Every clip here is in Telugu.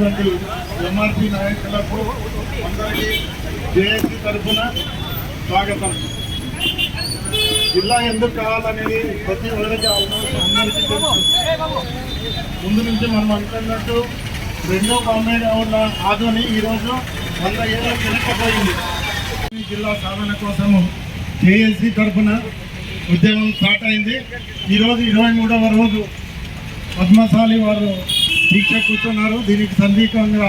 ఉన్నటువంటి ఎంఆర్పి నాయకులకు అందరికీ జేఏసీ తరఫున స్వాగతం. జిల్లా ఎందుకు కావాలనేది ప్రతి ఒక్కరికి అందరికీ ముందు నుంచి మనం అనుకున్నట్టు రెండో కామెంట్ ఉన్న ఆదోని ఈరోజు వంద ఏళ్ళ వెనకపోయింది జిల్లా సాధన కోసము జేఏసీ తరఫున ఉద్యమం స్టార్ట్ అయింది. ఈరోజు ఇరవై మూడవ రోజు పద్మశాలి వారు దీక్ష కూర్చున్నారు. దీనికి సందీపంగా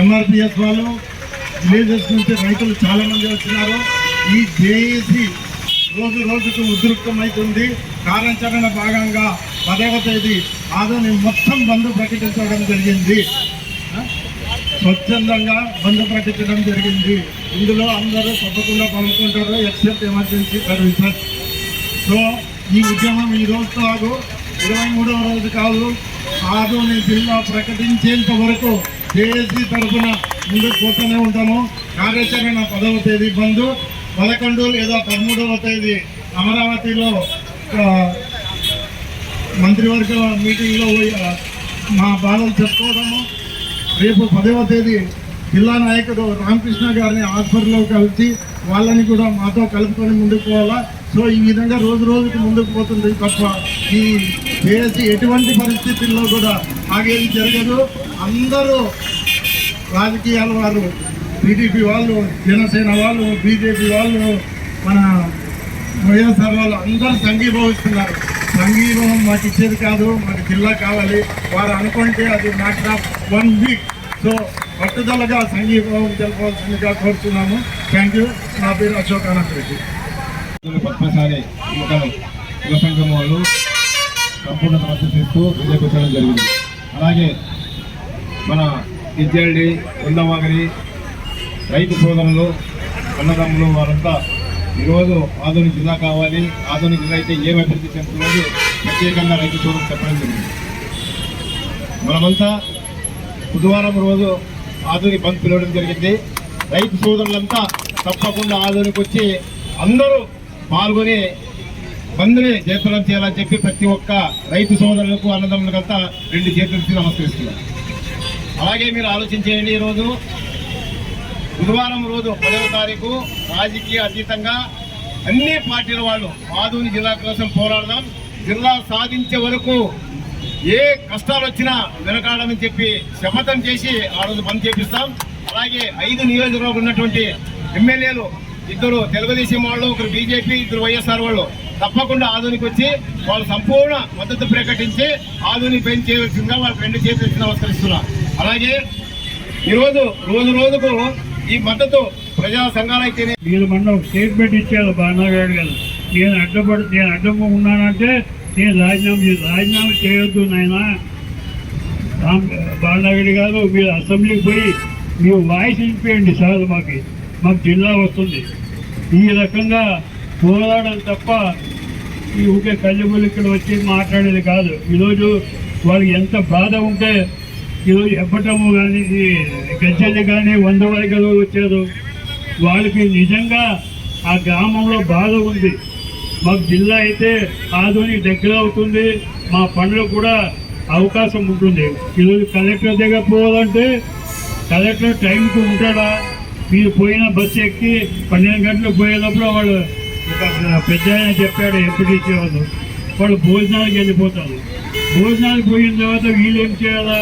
ఎంఆర్పిఎస్ వాళ్ళు విలేజెస్ నుంచి రైతులు చాలామంది వచ్చినారు. ఈ జేఏసీ రోజు రోజుకు ఉద్రిక్తమవుతుంది కార్యాచరణ భాగంగా పదవ తేదీ ఆదోని మొత్తం బంద్ ప్రకటించడం జరిగింది. స్వచ్ఛందంగా బంద్ ప్రకటించడం జరిగింది. ఇందులో అందరూ తప్పకుండా పాల్గొంటారు. Except emergency services. సో ఈ ఉద్యమం ఈ రోజుతో ఇరవై మూడవ రోజు కాదు ఆదోని జిల్లా ప్రకటించేంత వరకు జేఏసీ తరఫున ముందుకు పోతూనే ఉంటాము. కార్యాచరణ పదవ తేదీ బంద్. పదకొండు లేదా పదమూడవ తేదీ అమరావతిలో మంత్రివర్గ మీటింగ్లో పోయి, మా బాధలు చెప్పుకోవడము రేపు పదవ తేదీ జిల్లా నాయకుడు రామకృష్ణ గారిని ఆఫర్లో కలిసి వాళ్ళని కూడా మాతో కలుపుకొని ముందుకు పోవాలా? సో ఈ విధంగా రోజు రోజుకి ముందుకు పోతుంది తప్ప ఈ చేసి ఎటువంటి పరిస్థితుల్లో కూడా ఆగేది జరగదు. అందరూ రాజకీయాల వాళ్ళు టీడీపీ వాళ్ళు జనసేన వాళ్ళు బీజేపీ వాళ్ళు మన వైఎస్ఆర్ వాళ్ళు అందరూ సంఘీభవిస్తున్నారు. సంఘీభవం మాకు ఇచ్చేది కాదు మాకు జిల్లా కావాలి. వారు అనుకుంటే అది matter of one week. So పట్టుదలగా సంఘీభావం తెలపవలసిందిగా కోరుతున్నాము. Thank you. నా పేరు అశోక్ అనంత్ రెడ్డి పద్మశాలి యువ సంఘం వాళ్ళు సంపూర్ణ మద్దతు ఇస్తూ విజయకూర్చడం జరిగింది. అలాగే మన ఇజ్జల్డి ఉండవాగరి రైతు సోదరులు అన్నదమ్ములు వారంతా ఈరోజు ఆధునిక జిల్లా కావాలి. ఆధునిక జిల్లా అయితే ఏం అభివృద్ధి చెందుతున్నది ప్రత్యేకంగా రైతు సోదరులు చెప్పడం జరిగింది. మనమంతా బుధవారం రోజు ఆధునిక బంద్ పిలవడం జరిగింది. రైతు సోదరులంతా తప్పకుండా ఆధునిక వచ్చి అందరూ పాల్గొని బంద్ని జయప్రదం చేయాలని చెప్పి ప్రతి ఒక్క రైతు సోదరులకు అన్నదమ్ములకంతా రెండు చేతులకి నమస్కరిస్తున్నారు అలాగే మీరు ఆలోచించేయండి ఈరోజు. బుధవారం రోజు పదవ తారీఖు రాజకీయ అతీతంగా అన్ని పార్టీల వాళ్ళు ఆదూని జిల్లా కోసం పోరాడదాం. జిల్లా సాధించే వరకు ఏ కష్టాలు వచ్చినా వెనకాడమని చెప్పి శపథం చేసి ఆ రోజు బంద్ చేపిస్తాం. అలాగే ఐదు నియోజకవర్గం ఉన్నటువంటి ఎమ్మెల్యేలు ఇద్దరు తెలుగుదేశం వాళ్ళు ఒకరు బీజేపీ ఇద్దరు వైఎస్ఆర్ వాళ్ళు. తప్పకుండా ఆధునిక వచ్చి వాళ్ళు సంపూర్ణ మద్దతు ప్రకటించి ఆధునిక పెంచి చేయవలసిందిగా వాళ్ళకి రెండు చేతులు నమస్కరిస్తున్నా అలాగే ఈరోజు రోజు రోజుకు ఈ మద్దతు ప్రజా సంఘాలైతే మీరు మొన్న ఒక స్టేట్మెంట్ ఇచ్చారు బాణాగాడు గారు. నేను అడ్డపడి నేను అడ్డము ఉన్నానంటే నేను రాజీనామా రాజీనామా చేయొద్దు నాయన. రామ్ గారు మీరు అసెంబ్లీకి పోయి మీరు వాయిస్ వినిపించండి సార్ మాకు. మాకు జిల్లా వస్తుంది. ఈ రకంగా పోరాడడం తప్ప ఈ ఊకే కళ్ళబుల్లి ఇక్కడ వచ్చి మాట్లాడేది కాదు. ఈరోజు వాళ్ళకి ఎంత బాధ ఉంటే ఈరోజు ఎప్పటము కానీ గజ్జలు కానీ వంద వర్గాలు వచ్చారు వాళ్ళకి నిజంగా ఆ గ్రామంలో బాధ ఉంది. మాకు జిల్లా అయితే ఆధునిక దగ్గర అవుతుంది. మా పనులు కూడా అవకాశం ఉంటుంది. ఈరోజు కలెక్టర్ దగ్గర పోవాలంటే కలెక్టర్ టైంకి ఉంటాడా? మీరు పోయిన బస్సు ఎక్కి పన్నెండు గంటలకు పోయేటప్పుడు వాళ్ళు ఒక పెద్ద ఆయన చెప్పాడు ఎంపీటీసీ వాళ్ళు వాళ్ళు భోజనాలకు వెళ్ళిపోతారు. భోజనాలకు పోయిన తర్వాత వీళ్ళు ఏం చేయాలా?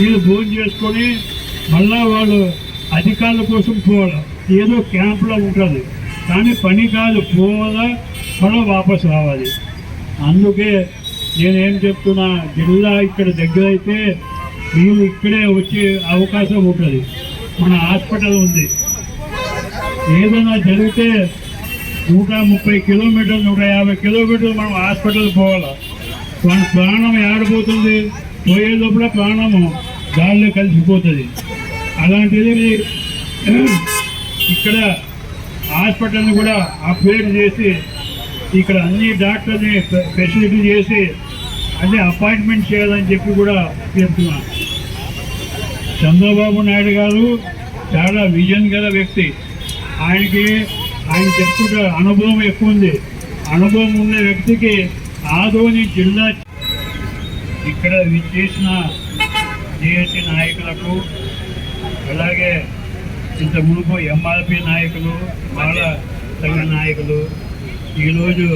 వీళ్ళు భోజనం చేసుకొని మళ్ళా వాళ్ళు అధికారుల కోసం పోవాలి? ఏదో క్యాంపులో ఉంటుంది కానీ పని కాదు పోవాలా మళ్ళీ వాపసు రావాలి. అందుకే నేనేం చెప్తున్నా జిల్లా ఇక్కడ దగ్గర అయితే వీళ్ళు ఇక్కడే వచ్చే అవకాశం ఉంటుంది. మన హాస్పిటల్ ఉంది. ఏదైనా జరిగితే నూట ముప్పై కిలోమీటర్లు నూట యాభై కిలోమీటర్లు మనం హాస్పిటల్కి పోవాలి? మన ప్రాణం ఏడిపోతుంది పోయే లోపల ప్రాణము గాల్లో కలిసిపోతుంది. అలాంటిది ఇక్కడ హాస్పిటల్ని కూడా అప్గ్రేడ్ చేసి ఇక్కడ అన్ని డాక్టర్ని ఫెసిలిటీ చేసి అన్ని అపాయింట్మెంట్ చేయాలని చెప్పి కూడా చెప్తున్నాను చంద్రబాబు నాయుడు గారు చాలా విజన్ గల వ్యక్తి. ఆయనకి ఆయన చెప్తుంటే అనుభవం ఎక్కువ ఉంది. అనుభవం ఉన్న వ్యక్తికి ఆదోని జిల్లా ఇక్కడ చేసిన జేఏసీ నాయకులకు అలాగే ఇంత మునుపు ఎంఆర్పి నాయకులు బాల సంఘ నాయకులు ఈరోజు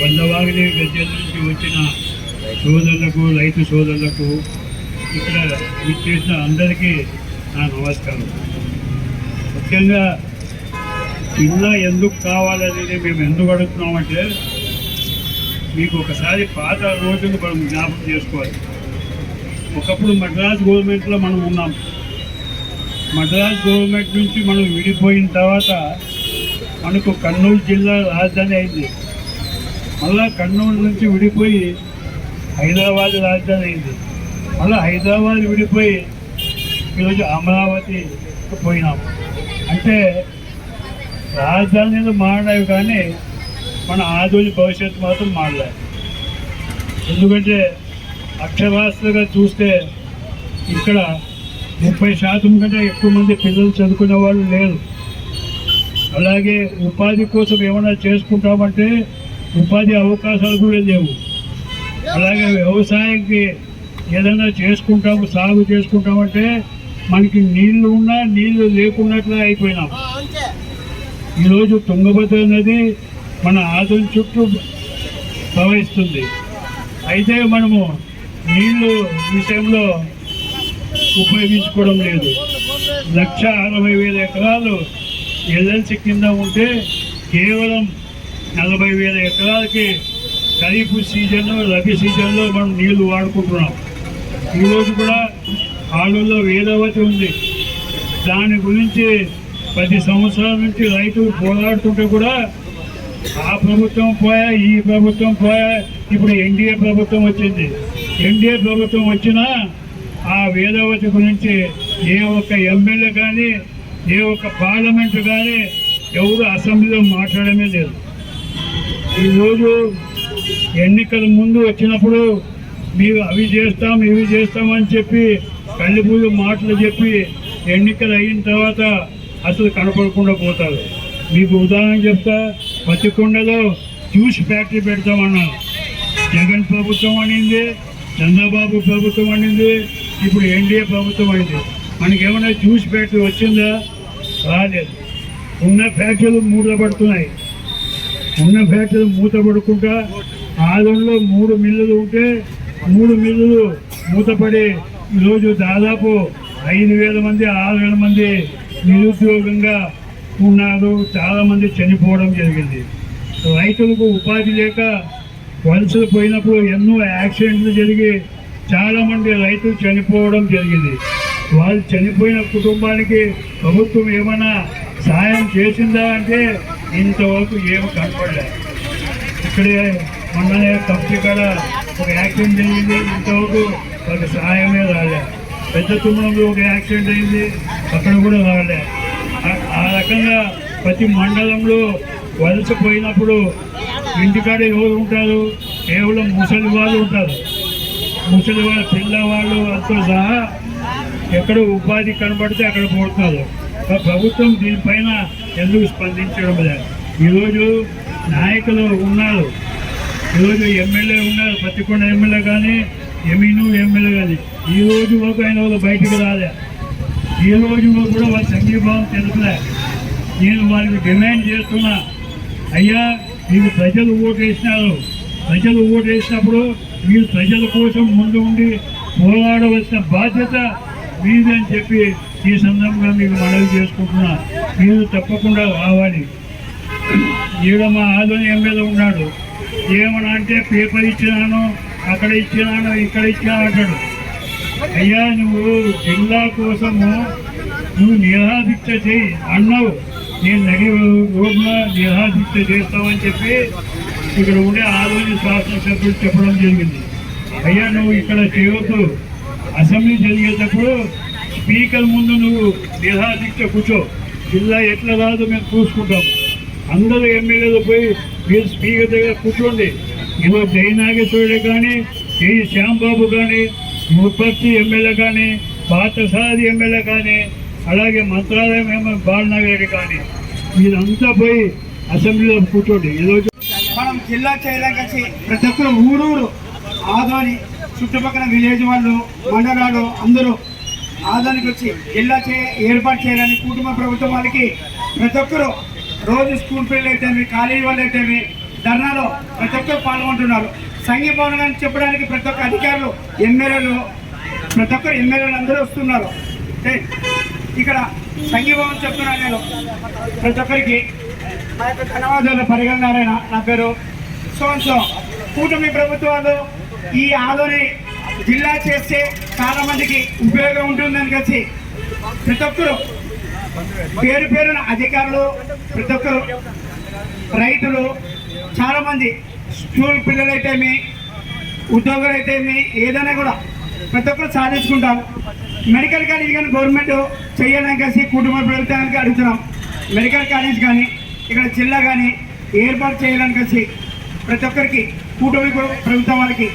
వందవాగిని గజ్జల నుంచి వచ్చిన సోదరులకు రైతు సోదరులకు ఇక్కడ విచ్చేసిన అందరికీ నా నమస్కారం. ముఖ్యంగా జిల్లా ఎందుకు కావాలనేది మేము ఎందుకు అడుగుతున్నామంటే మీకు ఒకసారి పాత రోజులు మనం జ్ఞాపకం చేసుకోవాలి. ఒకప్పుడు మద్రాస్ గవర్నమెంట్లో మనం ఉన్నాం. మద్రాస్ గవర్నమెంట్ నుంచి మనం విడిపోయిన తర్వాత మనకు కర్నూలు జిల్లా రాజధాని అయింది. మళ్ళా కర్నూలు నుంచి విడిపోయి హైదరాబాద్ రాజధాని అయింది. మళ్ళీ హైదరాబాద్ విడిపోయి ఈరోజు అమరావతి పోయినాం. అంటే రాజధానిలు మారినాయి కానీ మన ఆధునిక భవిష్యత్తు మాత్రం మారలేదు ఎందుకంటే అక్షరాస్యులుగా చూస్తే ఇక్కడ ముప్పై శాతం కంటే ఎక్కువ మంది పిల్లలు చదువుకునే వాళ్ళు లేరు. అలాగే ఉపాధి కోసం ఏమైనా చేసుకుంటామంటే ఉపాధి అవకాశాలు కూడా లేవు. అలాగే వ్యవసాయానికి ఏదైనా చేసుకుంటాము సాగు చేసుకుంటామంటే మనకి నీళ్ళు ఉన్నా నీళ్ళు లేకున్నట్లే అయిపోయినాం. ఈరోజు తుంగభద్ర నది మన ఆదం చుట్టూ ప్రవహిస్తుంది. అయితే మనము నీళ్ళు విషయంలో ఉపయోగించుకోవడం లేదు. లక్ష అరవై వేల ఎకరాలు ఎల్ఎల్సి కింద ఉంటే కేవలం నలభై వేల ఎకరాలకి ఖరీఫ్ సీజన్ రబీ సీజన్లో మనం నీళ్ళు వాడుకుంటున్నాం. ఈరోజు కూడా ఆళ్ళలో వేదవతి ఉంది. దాని గురించి పది సంవత్సరాల నుంచి రైతులు పోరాడుతుంటే కూడా ఆ ప్రభుత్వం పోయా ఈ ప్రభుత్వం పోయా ఇప్పుడు ఎన్డీఏ ప్రభుత్వం వచ్చింది. ఎన్డీఏ ప్రభుత్వం వచ్చినా ఆ వేదవతి గురించి ఏ ఒక్క ఎమ్మెల్యే కానీ ఏ ఒక్క పార్లమెంట్ కానీ ఎవరు అసెంబ్లీలో మాట్లాడమే లేదు. ఈరోజు ఎన్నికల ముందు వచ్చినప్పుడు మీరు అవి చేస్తాం ఇవి చేస్తామని చెప్పి కళ్ళిపూలు మాటలు చెప్పి ఎన్నికలు అయిన తర్వాత అసలు కనపడకుండా పోతారు. మీకు ఉదాహరణ చెప్తా పచ్చికొండలో జ్యూస్ ఫ్యాక్టరీ పెడతామన్నారు జగన్ ప్రభుత్వం అనింది చంద్రబాబు ప్రభుత్వం అనింది ఇప్పుడు ఎన్డీఏ ప్రభుత్వం అయింది. మనకి ఏమైనా జ్యూస్ ఫ్యాక్టరీ వచ్చిందా? రాలేదు. ఉన్న ఫ్యాక్టరీలు మూతపడుతున్నాయి. ఉన్న ఫ్యాక్టరీలు మూతపడకుండా ఆదంలో మూడు మిల్లులు ఉంటే మూడు మిల్లులు మూతపడి ఈరోజు దాదాపు ఐదు వేల మంది ఆరు వేల మంది నిరుద్యోగంగా ఉన్నారు చాలామంది చనిపోవడం జరిగింది. రైతులకు ఉపాధి లేక వలసలు పోయినప్పుడు ఎన్నో యాక్సిడెంట్లు జరిగి చాలామంది రైతులు చనిపోవడం జరిగింది. వాళ్ళు చనిపోయిన కుటుంబానికి ప్రభుత్వం ఏమైనా సాయం చేసిందా అంటే ఇంతవరకు ఏమి కనపడలేదు ఇక్కడే మొన్ననే కంపెనీ కాడ ఒక యాక్సిడెంట్ జరిగింది. ఇంతవరకు వాళ్ళకి సహాయమే రాలే. పెద్ద తుమ్మంలో ఒక యాక్సిడెంట్ అయింది. అక్కడ కూడా రాలే ఆ- రకంగా ప్రతి మండలంలో వలస పోయినప్పుడు ఇంటికాడ ఎవరు ఉంటారు? కేవలం ముసలి వాళ్ళు ఉంటారు. ముసలి వాళ్ళ పిల్లవాళ్ళు అంతా సహా ఎక్కడ ఉపాధి కనబడితే అక్కడ పోతున్నారు ప్రభుత్వం దీనిపైన ఎందుకు స్పందించడం లేదు? ఈరోజు నాయకులు ఉన్నారు. ఈరోజు ఎమ్మెల్యే ఉన్నారు. పత్తికొండ ఎమ్మెల్యే కానీ ఎమీను ఎమ్మెల్యే కానీ. ఈ రోజు ఆయన వాళ్ళు బయటకు రాలే. ఈ రోజు కూడా వాళ్ళ సంఘీభావం తెలుపులే నేను వారికి డిమాండ్ చేస్తున్నా. అయ్యా మీరు ప్రజలు ఓటు వేసినారు ప్రజలు ఓటు వేసినప్పుడు మీరు ప్రజల కోసం ముందు ఉండి పోరాడవలసిన బాధ్యత మీదని చెప్పి ఈ సందర్భంగా మీకు మనవి చేసుకుంటున్నా. మీరు తప్పకుండా రావాలి. ఈడ మా ఆదోని ఎమ్మెల్యే ఉన్నాడు. ఏమన్నా అంటే పేపర్ ఇచ్చినాను అక్కడ ఇచ్చినాను ఇక్కడ ఇచ్చినాను అంటాడు. అయ్యా నువ్వు జిల్లా కోసము నువ్వు నిరాదీక్ష చేయి అన్నావు. నేను నడి రోడ్న నిరాదీక్ష చేస్తావని చెప్పి ఇక్కడ ఉండే ఆలోచన శాసనసభ్యులు చెప్పడం జరిగింది. అయ్యా నువ్వు ఇక్కడ చేయొద్దు. అసెంబ్లీ జరిగేటప్పుడు స్పీకర్ ముందు నువ్వు నిరాదీక్ష కూర్చో. జిల్లా ఎట్లా రాదు మేము చూసుకుంటాం. అందరూ ఎమ్మెల్యేలు పోయి మీరు స్పీకర్ దగ్గర కూర్చోండి. ఇవాళ జై నాగేశ్వరుడు కానీ జై శ్యాంబాబు కానీ ముప్పర్తి ఎమ్మెల్యే కానీ పాతసాది ఎమ్మెల్యే కానీ అలాగే మంత్రాలయం ఎమ్మెల్యే బాలనగర్ కానీ మీరంతా పోయి అసెంబ్లీలో కూర్చోండి. ఈరోజు మనం జిల్లా చేయలేకసి ప్రతి ఒక్కరు ఊరూరు ఆదోని చుట్టుపక్కల విలేజ్ వాళ్ళు మండలాలు అందరూ ఆదానికి వచ్చి జిల్లా చే ఏర్పాటు చేయాలని కుటుంబ ప్రభుత్వం వాళ్ళకి ప్రతి ఒక్కరు రోజు స్కూల్ పిల్లలు అయితేమి కాలేజీ వాళ్ళు అయితేమి ధర్నాలో ప్రతి ఒక్కరు పాల్గొంటున్నారు. సంఘీభవనం అని చెప్పడానికి ప్రతి ఒక్క అధికారులు ఎమ్మెల్యేలు ప్రతి ఒక్కరు ఎమ్మెల్యేలు అందరూ వస్తున్నారు. ఇక్కడ సంఘీభవనం చెప్తున్నాను నేను. ప్రతి ఒక్కరికి మా యొక్క ధన్యవాదాలు. పరిగణనారాయణ నా పేరు సో కూటమి ప్రభుత్వాలు ఈ ఆలోని జిల్లా చేస్తే చాలా మందికి ఉపయోగం ఉంటుందని కలిసి ప్రతి ఒక్కరు పేరు పేరున అధికారులు ప్రతి ఒక్కరు రైతులు చాలామంది స్కూల్ పిల్లలైతేమి ఉద్యోగాలు అయితేమి ఏదైనా కూడా ప్రతి ఒక్కరు సాధించుకుంటాం. మెడికల్ కాలేజ్ కానీ గవర్నమెంట్ చేయాలని కలిసి కుటుంబ ప్రభుత్వానికి అడుగుతున్నాం. మెడికల్ కాలేజ్ కానీ ఇక్కడ జిల్లా కానీ ఏర్పాటు చేయాలని కలిసి ప్రతి ఒక్కరికి కూటమి ప్రభుత్వం వాళ్ళకి.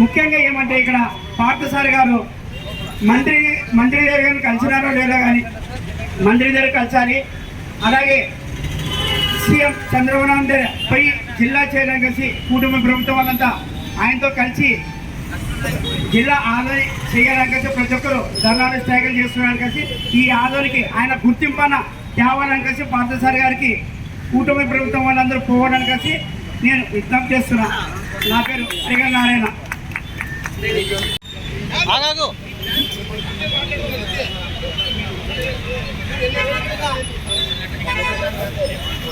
ముఖ్యంగా ఏమంటే ఇక్కడ పార్థసారి గారు మంత్రి మంత్రి దగ్గర కలిసినారో లేదో కానీ మంత్రి దగ్గర కలిసాలి. అలాగే సీఎం చంద్రబాబు నాయుడు పోయి జిల్లా చేయడానికి కలిసి కుటుంబ ప్రభుత్వం వాళ్ళంతా ఆయనతో కలిసి జిల్లా ఆదోని చేయడానికి కలిసి ప్రతి ఒక్కరు ధర్నాలు స్ట్రైకులు చేస్తున్నారని కలిసి ఈ ఆదోనికి ఆయన గుర్తింపన తేవాలని కలిసి పార్థసారి గారికి కూటమి ప్రభుత్వం వాళ్ళందరూ పోవడానికి కలిసి నేను విజ్ఞప్తి చేస్తున్నా. నా పేరు హరిగ నారాయణ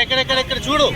ఎక్కడెక్కడ చూడు